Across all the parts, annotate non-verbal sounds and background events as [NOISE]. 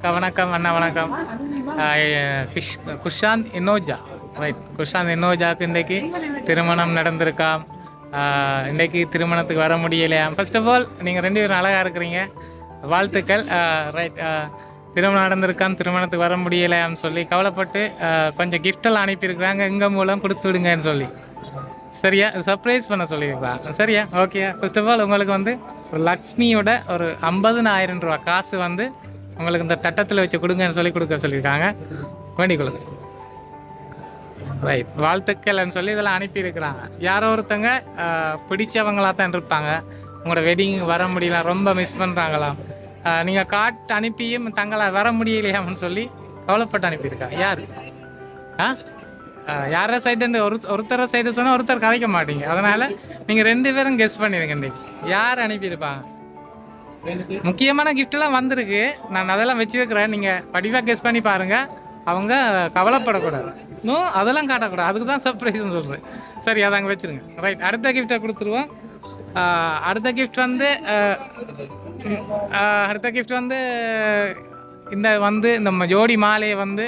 அக்கா வணக்கம் அண்ணா வணக்கம். கிஷ் குஷாந்த் இன்னோஜா ரைட் குஷாந்த் இன்னோஜாவுக்கு இன்றைக்கு திருமணம் நடந்திருக்காம் இன்றைக்கு திருமணத்துக்கு வர முடியலையாம் ஃபர்ஸ்ட் ஆஃப் ஆல் நீங்கள் ரெண்டு பேரும் அழகாக இருக்கிறீங்க. வாழ்த்துக்கள். ரைட் திருமணம் நடந்திருக்காம் திருமணத்துக்கு வர முடியலையான்னு சொல்லி கவலைப்பட்டு கொஞ்சம் கிஃப்டெல்லாம் அனுப்பியிருக்கிறாங்க. எங்கள் மூலம் கொடுத்து விடுங்கன்னு சொல்லி. சரியா? சர்ப்ரைஸ் பண்ண சொல்லியிருக்காங்க சரியா? ஓகே ஃபர்ஸ்ட் ஆஃப் ஆல் உங்களுக்கு வந்து ஒரு லக்ஷ்மியோட ஒரு ஐம்பதுனாயிரம் ரூபா காசு வந்து உங்களுக்கு இந்த தட்டத்தில் வச்சு கொடுங்கன்னு சொல்லி கொடுக்க சொல்லியிருக்காங்க. வேண்டிக் கொள்ளுங்க ரைட் வாழ்த்துக்கள்னு சொல்லி இதெல்லாம் அனுப்பியிருக்கிறாங்க. யாரோ ஒருத்தங்க பிடிச்சவங்களாக தான் இருப்பாங்க. உங்களோட வெட்டிங் வர முடியல ரொம்ப மிஸ் பண்ணுறாங்களாம் நீங்கள் காட்டு அனுப்பியும் தங்களை வர முடியலையாம்னு சொல்லி கவலைப்பட்டு அனுப்பியிருக்காங்க. யார்? ஆ? யார சைடு ஒரு ஒருத்தர சைடு சொன்னால் ஒருத்தர் கதைக்க மாட்டீங்க. அதனால் நீங்கள் ரெண்டு பேரும் கெஸ் பண்ணிடுங்க இன்னைக்கு. யார் அனுப்பியிருப்பாங்க முக்கியமான கிஃப்ட்லாம் வந்திருக்கு. நான் அதெல்லாம் வச்சிருக்கிறேன். நீங்கள் படிவாக கெஸ் பண்ணி பாருங்கள் அவங்க கவலைப்படக்கூடாது. இன்னும் அதெல்லாம் காட்டக்கூடாது. அதுக்கு தான் சர்ப்ரைஸ்னு சொல்கிறேன் சரி அதை அங்கே வச்சுருங்க. ரைட் அடுத்த கிஃப்ட்டை கொடுத்துருவோம். அடுத்த கிஃப்ட் வந்து அடுத்த கிஃப்ட் வந்து இந்த வந்து இந்த ஜோடி மாலையை வந்து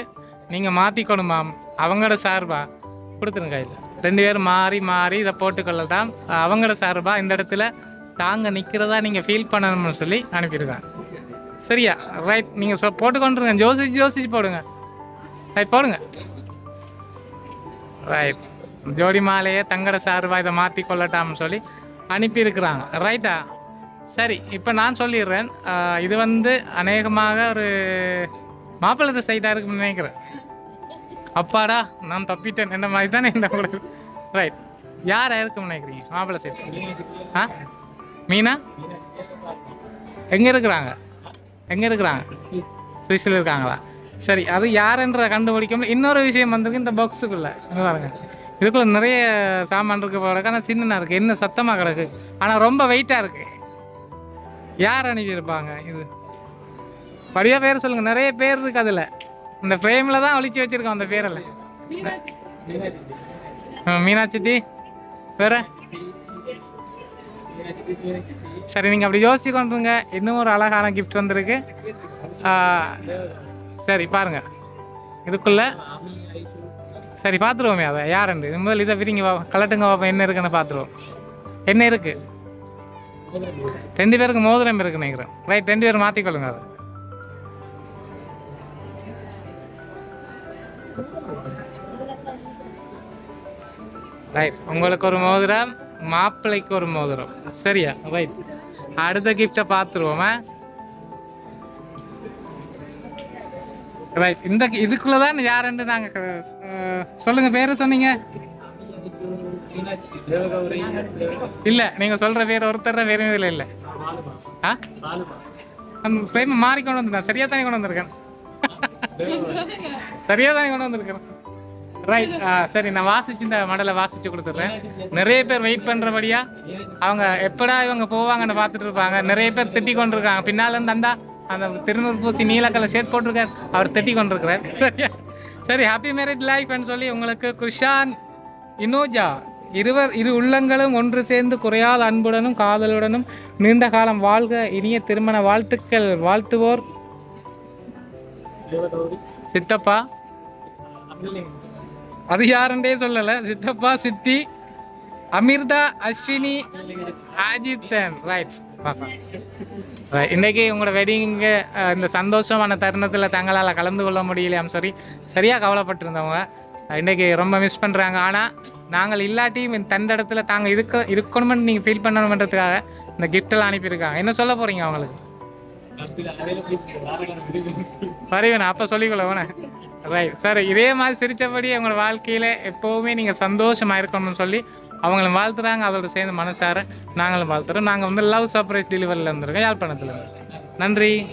நீங்கள் மாற்றிக்கணுமாம் அவங்களோட சார்பாக கொடுத்துருங்க கையில் ரெண்டு பேரும் மாறி மாறி இதை போட்டுக்கொள்ளட்டாம் அவங்களோட சார்பாக இந்த இடத்துல தாங்க நிற்கிறதா நீங்கள் ஃபீல் பண்ணணும்னு சொல்லி அனுப்பியிருக்காங்க. சரியா? ரைட் நீங்கள் சொ போட்டுக்கொண்டுருங்க. ஜோசிச்சு ஜோசிச்சு போடுங்க. ரைட் போடுங்க. ரைட் ஜோடி மாலையை தங்கட சார்பாக இதை மாற்றி கொள்ளட்டாம்னு சொல்லி அனுப்பியிருக்கிறாங்க. ரைட்டா சரி இப்போ நான் சொல்லிடுறேன். இது வந்து அநேகமாக ஒரு மாப்பிள்ளை சைடாக இருக்குன்னு நினைக்கிறேன். அப்பாடா நான் தப்பிட்டேன். என்ன மாதிரி தானே இந்த ரைட் யார் இருக்கும்னு நினைக்கிறீங்க? மாப்பிள்ளை சைட் ஆ? மீனா? எங்கே இருக்கிறாங்க எங்கே இருக்கிறாங்க சுவிஸில் இருக்காங்களா? சரி அது யாருன்றதை கண்டுபிடிக்க முடியல. இன்னொரு விஷயம் வந்திருக்கு இந்த பாக்ஸுக்குள்ளே இங்கே பாருங்க. இதுக்குள்ளே நிறைய சாமான் இருக்கு போல இருக்கு. ஆனால் சின்னதாக இருக்குது என்ன சத்தமாக கிடக்கு? ஆனால் ரொம்ப வெயிட்டாக இருக்குது யார் அனுப்பியிருப்பாங்க இது? படியா பேர் சொல்லுங்கள் நிறைய பேர் இருக்கு அதில். இந்த ஃப்ரேமில் தான் ஒளிச்சு வச்சுருக்கோம் அந்த பேரில். மீனாட்சி. வேற? சரி நீங்கள் அப்படி யோசிச்சு கொண்டுருங்க இன்னும் ஒரு அழகான கிஃப்ட் வந்திருக்கு. சரி பாருங்க. இதுக்குள்ள சரி பார்த்துருவோமே அதை. யாருண்டு இது முதல்ல இதை விரிங்க வா கலட்டுங்க பாப்போம் என்ன இருக்குன்னு பார்த்துருவோம் என்ன இருக்கு? ரெண்டு பேருக்கு மோதிரம் இருக்கு நினைக்கிறேன். ரைட் ரெண்டு பேரும் மாற்றிக்கொள்ளுங்க அதை. ரைட் உங்களுக்கு ஒரு மோதிரம். மாப்பிள்ளைக்கு ஒரு மோதிரம். சரியா? ரைட் அடுத்த கிஃப்டை பார்த்துருவோமா ரைட் இந்த இதுக்குள்ள தான் யாருன்னு நாங்கள் சொல்லுங்க பேரு சொன்னீங்க. இல்லை நீங்கள் சொல்கிற பேர் ஒருத்தர் பேரும் இதில் இல்லை. ஃப்ரேம் மாறி கொண்டு வந்துட்டேன். சரியாக தானே கொண்டு வந்திருக்கேன். [LAUGHS] சரியாக தானே கொண்டு வந்திருக்கேன். ரைட் சரி நான் வாசிச்சு இந்த மடலை வாசிச்சு கொடுத்துட்றேன். நிறைய பேர் வெயிட் பண்ணுறபடியா அவங்க எப்படா இவங்க போவாங்கன்னு பார்த்துட்டு இருப்பாங்க. நிறைய பேர் திட்டி கொண்டிருக்காங்க. பின்னால இருந்து அந்த அந்த திருநூறு பூசி நீல கலர் ஷர்ட் போட்டிருக்கார். அவர் திட்டி கொண்டிருக்கிறார். சரியா? சரி ஹாப்பி மேரிட் லைஃப்னு சொல்லி உங்களுக்கு குஷான் இனோஜா இருவர் இரு உள்ளங்களும் ஒன்று சேர்ந்து குறையாத அன்புடனும் காதலுடனும் நீண்ட காலம் வாழ்க இனிய திருமண வாழ்த்துக்கள். வாழ்த்துவோர். சித்தப்பா. அது யாருன்றே சொல்லலை. சித்தப்பா சித்தி அமிர்தா அஸ்வினி அஜித்தன். ரைட் இன்னைக்கு உங்களோட வெட்டிங்கு இந்த சந்தோஷமான தருணத்தில் தங்களால் கலந்து கொள்ள முடியலையாம் சரி சரியாக கவலைப்பட்டிருந்தவங்க. இன்றைக்கி இன்னைக்கு ரொம்ப மிஸ் பண்ணுறாங்க ஆனால் நாங்கள் இல்லாட்டியும் தந்த இடத்துல தாங்க இருக்க இருக்கணும்னு நீங்கள் ஃபீல் பண்ணணுன்றதுக்காக இந்த கிஃப்டெல்லாம் அனுப்பியிருக்காங்க. என்ன சொல்ல போகிறீங்க அவங்களுக்கு? பரிவன அப்போ சொல்லிக்கொள்ள ரைட் சார் இதே மாதிரி சிரித்தபடி அவங்களோட வாழ்க்கையில் எப்போவுமே நீங்கள் சந்தோஷமாக இருக்கணும்னு சொல்லி அவங்களும் வாழ்த்துறாங்க. அதோட சேர்ந்து மனசார நாங்களும் வாழ்த்துறோம். நாங்கள் வந்து லவ் சர்ப்ரைஸ் டெலிவரியில் இருந்திருக்கோம். யாழ்ப்பாணத்தில். நன்றி.